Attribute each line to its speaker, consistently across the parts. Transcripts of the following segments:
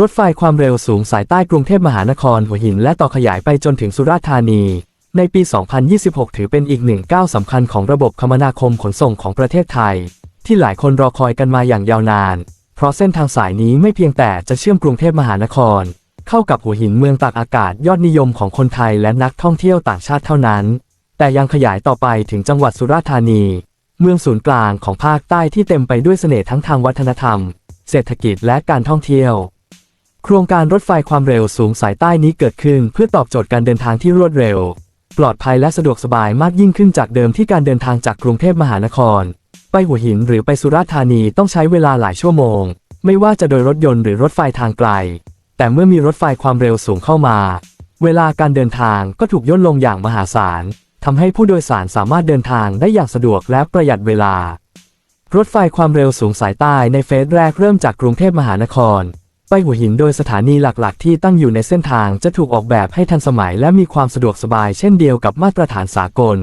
Speaker 1: รถไฟความเร็วสูงสายใต้กรุงเทพมหานครหัวหินและต่อขยายไปจนถึงสุราษฎร์ธานี ในปี 2026 ถือเป็นอีกหนึ่งก้าวสำคัญของระบบคมนาคมขนส่งของประเทศไทย ที่หลายคนรอคอยกันมาอย่างยาวนาน เพราะเส้นทางสายนี้ไม่เพียงแต่จะเชื่อมกรุงเทพมหานคร เข้ากับหัวหินเมืองตากอากาศยอดนิยมของคนไทยและนักท่องเที่ยวต่างชาติเท่านั้น แต่ยังขยายต่อไปถึงจังหวัดสุราษฎร์ธานี เมืองศูนย์กลางของภาคใต้ที่เต็มไปด้วยเสน่ห์ทั้งทางวัฒนธรรม เศรษฐกิจและการท่องเที่ยว โครงการรถไฟความเร็วสูงสายใต้นี้เกิดขึ้น เพื่อตอบโจทย์การเดินทางที่รวดเร็ว ปลอดภัยและสะดวกสบายมากยิ่งขึ้นจากเดิมที่การเดินทางจากกรุงเทพมหานคร ไปหัวหินหรือไปสุราษฎร์ธานีต้องใช้เวลาหลายชั่วโมง ไม่ว่าจะโดยรถยนต์หรือรถไฟทางไกล แต่เมื่อมีรถไฟความเร็วสูงเข้ามา เวลาการเดินทางก็ถูกย่นลงอย่างมหาศาลทำให้ผู้โดยสารสามารถเดินทางได้อย่างสะดวกและประหยัดเวลา รถไฟความเร็วสูงสายใต้ในเฟสแรกเริ่มจากกรุงเทพมหานคร ไปหัวหินโดยสถานีหลักๆ ที่ตั้งอยู่ในเส้นทางจะถูกออกแบบให้ทันสมัยและมีความสะดวกสบายเช่นเดียวกับมาตรฐานสากล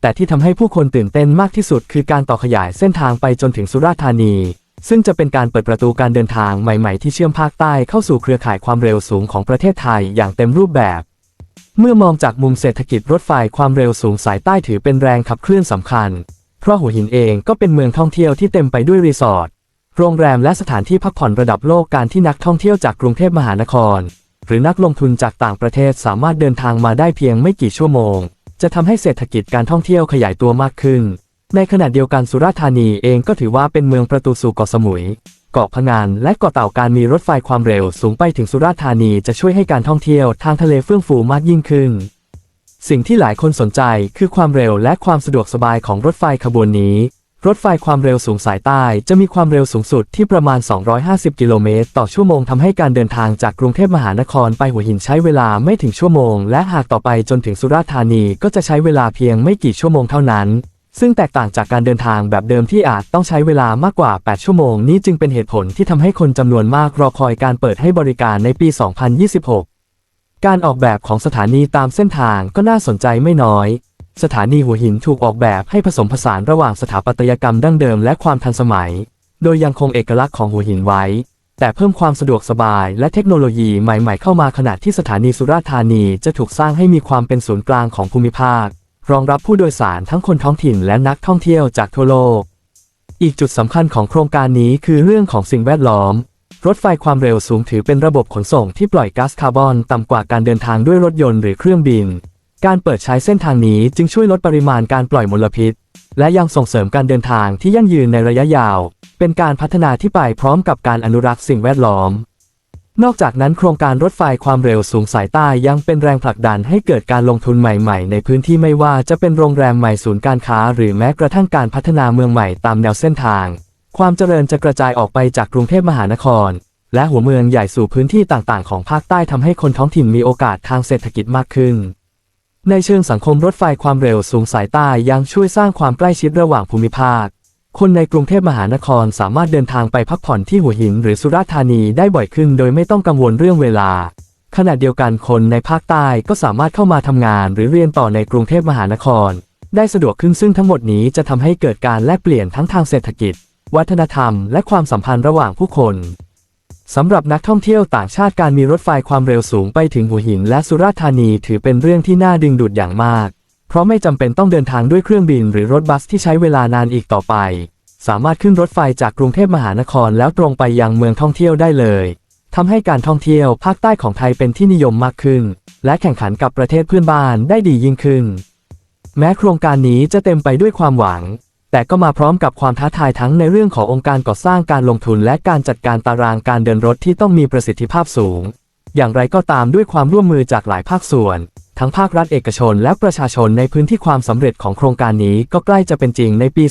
Speaker 1: แต่ที่ทำให้ผู้คนตื่นเต้นมากที่สุดคือการต่อขยายเส้นทางไปจนถึงสุราษฎร์ธานี ซึ่งจะเป็นการเปิดประตูการเดินทางใหม่ ๆ ที่เชื่อมภาคใต้เข้าสู่เครือข่ายความเร็วสูงของประเทศไทยอย่างเต็มรูปแบบ เมื่อมองจากมุมเศรษฐกิจรถไฟความเร็วสูงสายใต้ถือเป็นแรงขับเคลื่อนสำคัญ เพราะหัวหินเองก็เป็นเมืองท่องเที่ยวที่เต็มไปด้วยรีสอร์ท โรงแรมและสถานที่พักผ่อนระดับโลกการที่นักท่องเที่ยวจากกรุงเทพมหานคร หรือนักลงทุนจากต่างประเทศสามารถเดินทางมาได้เพียงไม่กี่ชั่วโมง จะทำให้เศรษฐกิจการท่องเที่ยวขยายตัวมากขึ้น ในขณะเดียวกันสุราษฎร์ธานีเองก็ถือว่าเป็นเมืองประตูสู่เกาะสมุย เกาะพะงันและเกาะเต่าการมีรถไฟความเร็วสูงไปถึงสุราษฎร์ธานีจะช่วยให้การท่องเที่ยวทางทะเลเฟื่องฟูมากยิ่งขึ้น สิ่งที่หลายคนสนใจคือความเร็วและความสะดวกสบายของรถไฟขบวนนี้ รถไฟความเร็วสูงสายใต้ จะมีความเร็วสูงสุดที่ประมาณ 250 กิโลเมตร ต่อชั่วโมงทำให้การเดินทางจากกรุงเทพมหานครไปหัวหินใช้เวลาไม่ถึงชั่วโมง และหากต่อไปจนถึงสุราษฎร์ธานีก็จะใช้เวลาเพียงไม่กี่ชั่วโมงเท่านั้น ซึ่งแตกต่างจากการเดินทางแบบเดิมที่อาจต้องใช้เวลามากกว่า 8 ชั่วโมง นี้จึงเป็นเหตุผลที่ทำให้คนจำนวนมากรอคอยการเปิดให้บริการในปี 2026 การออกแบบของสถานีตามเส้นทางก็น่าสนใจไม่น้อย สถานีหัวหินถูกออกแบบให้ผสมผสานระหว่างสถาปัตยกรรมดั้งเดิมและความทันสมัย โดยยังคงเอกลักษณ์ของหัวหินไว้ แต่เพิ่มความสะดวกสบายและเทคโนโลยีใหม่ ๆ เข้ามาขณะที่สถานีสุราษฎร์ธานีจะถูกสร้างให้มีความเป็นศูนย์กลางของภูมิภาค รองรับผู้โดยสารทั้งคนท้องถิ่นและนักท่องเที่ยวจากทั่วโลก อีกจุดสำคัญของโครงการนี้คือเรื่องของสิ่งแวดล้อม รถไฟความเร็วสูงถือเป็นระบบขนส่งที่ปล่อยก๊าซคาร์บอนต่ำกว่าการเดินทางด้วยรถยนต์หรือเครื่องบิน การเปิดใช้เส้นทางนี้จึงช่วยลดปริมาณการปล่อยมลพิษ และยังส่งเสริมการเดินทางที่ยั่งยืนในระยะยาว เป็นการพัฒนาที่ไปพร้อมกับการอนุรักษ์สิ่งแวดล้อม นอกจากนั้นโครงการรถไฟความเร็วสูงสายใต้ยังเป็นแรงผลักดันให้เกิดการลงทุนใหม่ๆ ในพื้นที่ไม่ว่าจะเป็นโรงแรมใหม่ศูนย์การค้า หรือแม้กระทั่งการพัฒนาเมืองใหม่ตามแนวเส้นทาง ความเจริญจะกระจายออกไปจากกรุงเทพมหานคร และหัวเมืองใหญ่สู่พื้นที่ต่างๆ ของภาคใต้ทำให้คนท้องถิ่นมีโอกาสทางเศรษฐกิจมากขึ้น ในเชิงสังคมรถไฟความเร็วสูงสายใต้ยังช่วยสร้างความใกล้ชิดระหว่างภูมิภาค คนในกรุงเทพมหานครสามารถเดินทางไปพักผ่อนที่หัวหินหรือสุราษฎร์ธานีได้บ่อยขึ้นโดยไม่ต้องกังวลเรื่องเวลา ขณะเดียวกันคนในภาคใต้ก็สามารถเข้ามาทำงานหรือเรียนต่อในกรุงเทพมหานคร ได้สะดวกขึ้นซึ่งทั้งหมดนี้จะทำให้เกิดการแลกเปลี่ยนทั้งทางเศรษฐกิจ วัฒนธรรม และความสัมพันธ์ระหว่างผู้คน สำหรับนักท่องเที่ยวต่างชาติการมีรถไฟความเร็วสูงไปถึงหัวหิน และสุราษฎร์ธานีถือเป็นเรื่องที่น่าดึงดูดอย่างมาก เพราะไม่จำเป็นต้องเดินทางด้วยเครื่องบินหรือรถบัสที่ใช้เวลานานอีกต่อไป สามารถขึ้นรถไฟจากกรุงเทพมหานครแล้วตรงไปยังเมืองท่องเที่ยวได้เลยทำให้การท่องเที่ยวภาคใต้ของไทยเป็นที่นิยมมากขึ้น และแข่งขันกับประเทศเพื่อนบ้านได้ดียิ่งขึ้น แม้โครงการนี้จะเต็มไปด้วยความหวัง แต่ก็มาพร้อมกับความท้าทายทั้งในเรื่องขององค์การก่อสร้างการลงทุนและการจัดการตารางการเดินรถที่ต้องมีประสิทธิภาพสูง อย่างไรก็ตามด้วยความร่วมมือจากหลายภาคส่วน ทั้งภาครัฐเอกชนและประชาชนในพื้นที่ความสำเร็จของโครงการนี้ก็ใกล้จะเป็นจริงในปี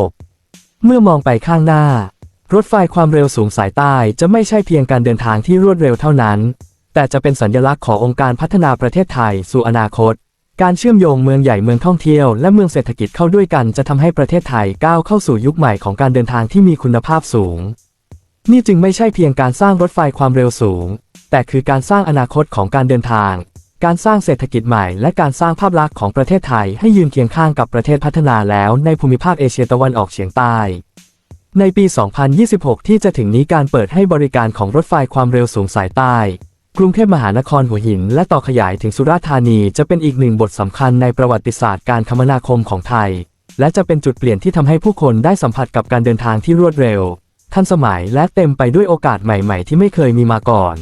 Speaker 1: 2026 เมื่อมองไปข้างหน้า รถไฟความเร็วสูงสายใต้จะไม่ใช่เพียงการเดินทางที่รวดเร็วเท่านั้น แต่จะเป็นสัญลักษณ์ขององค์การพัฒนาประเทศไทยสู่อนาคต การเชื่อมโยงเมืองใหญ่เมืองท่องเที่ยวและเมืองเศรษฐกิจเข้าด้วยกันจะทำให้ประเทศไทยก้าวเข้าสู่ยุคใหม่ของการเดินทางที่มีคุณภาพสูง นี่จึงไม่ใช่เพียงการสร้างรถไฟความเร็วสูง แต่คือการสร้างอนาคตของการเดินทาง การสร้างเศรษฐกิจใหม่ และการสร้างภาพลักษณ์ของประเทศไทยให้ยืนเคียงข้างกับประเทศพัฒนาแล้วในภูมิภาคเอเชียตะวันออกเฉียงใต้ ในปี 2026 ที่จะถึงนี้การเปิดให้บริการของรถไฟความเร็วสูงสายใต้ กรุงเทพมหานครหัวหิน และต่อขยายถึงสุราษฎร์ธานีจะเป็นอีกหนึ่งบทสำคัญในประวัติศาสตร์การคมนาคมของไทย และจะเป็นจุดเปลี่ยนที่ทำให้ผู้คนได้สัมผัสกับการเดินทางที่รวดเร็ว ทันสมัยและเต็มไปด้วยโอกาสใหม่ ๆ ที่ไม่เคยมีมาก่อน